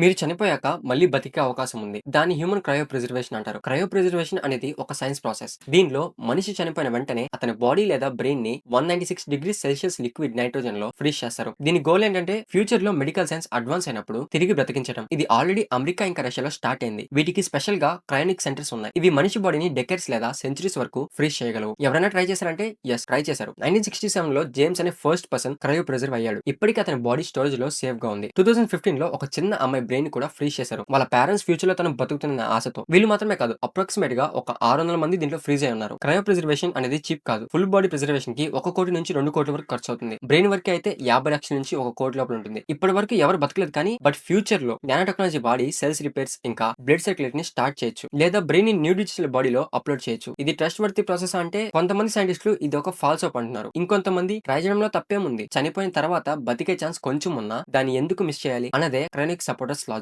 మీరు చనిపోయాక మళ్ళీ బతికే అవకాశం ఉంది. దాన్ని హ్యూమన్ క్రయో ప్రిజర్వేషన్ అంటారు. క్రయో ప్రిజర్వేషన్ అనేది ఒక సైన్స్ ప్రాసెస్. దీనిలో మనిషి చనిపోయిన వెంటనే అతని బాడీ లేదా బ్రెయిన్ని one ninety six degree celsius liquid నైట్రోజన్లో freeze చేస్తారు. దీని గోల్ ఏంటంటే ఫ్యూచర్లో మెడికల్ సైన్స్ అడ్వాన్స్ అయినప్పుడు తిరిగి బ్రతికించడం. ఇది ఆల్రెడీ అమెరికా ఇంకా రష్యాలో స్టార్ట్ అయింది. వీటికి స్పెషల్గా క్రయోనిక్ సెంటర్స్ ఉన్నాయి. ఇవి మనిషి బాడీని డెకెట్స్ లేదా సెంచరీస్ వరకు ఫ్రీజ్ చేయగలవు. ఎవరైనా ట్రై చేశారంటే ఎస్ ట్రై చేశారు. 1967 లో జేమ్స్ అనే ఫస్ట్ పర్సన్ క్రయో ప్రిజర్వ్ అయ్యాడు. ఇప్పటికీ అతని బాడీ స్టోరేజ్లో సేఫ్గా ఉంది. 2015 లో ఒక చిన్న అమ్మాయి బ్రెయిన్ కూడా ఫ్రీజ్ చేశారు. వాళ్ళ పేరెంట్స్ ఫ్యూచర్లో తను బతుకుతున్న ఆశతో. వీళ్ళు మాత్రమే కాదు అప్రాక్సిమేట్గా ఒక 600 మంది దీంట్లో ఫ్రీజ్ అయి ఉన్నారు. క్రయో ప్రిజర్వేషన్ అనేది చీప్ కాదు. ఫుల్ బాడీ ప్రిజర్వేషన్కి ఒక కోటి నుంచి రెండు కోట్ల వరకు ఖర్చు అవుతుంది. బ్రెయిన్ వరకు అయితే 50 లక్షల నుంచి ఒక కోటి లోపల ఉంటుంది. ఇప్పటి వరకు ఎవరు బతకలేదు కానీ బట్ ఫ్యూచర్లో nano technology body cells repairs ఇంకా బ్లడ్ సర్క్యులేట్ని స్టార్ట్ చేయొచ్చు. లేదా బ్రెయిన్ని న్యూ డిజిటల్ బాడీలో అప్లోడ్ చేయొచ్చు. ఇది ట్రస్ట్ వర్తి ప్రాసెస్ అంటే కొంతమంది సైంటిస్టులు ఇది ఒక ఫాల్స్ అప్ అంటున్నారు. ఇంకొంతమంది ట్రై చేయడంలో తప్పేముంది. చనిపోయిన తర్వాత బతికే ఛాన్స్ కొంచెం ఉన్నా దాన్ని ఎందుకు మిస్ చేయాలి అన్నదే క్రయోనిక్ సపోర్ట్ разладе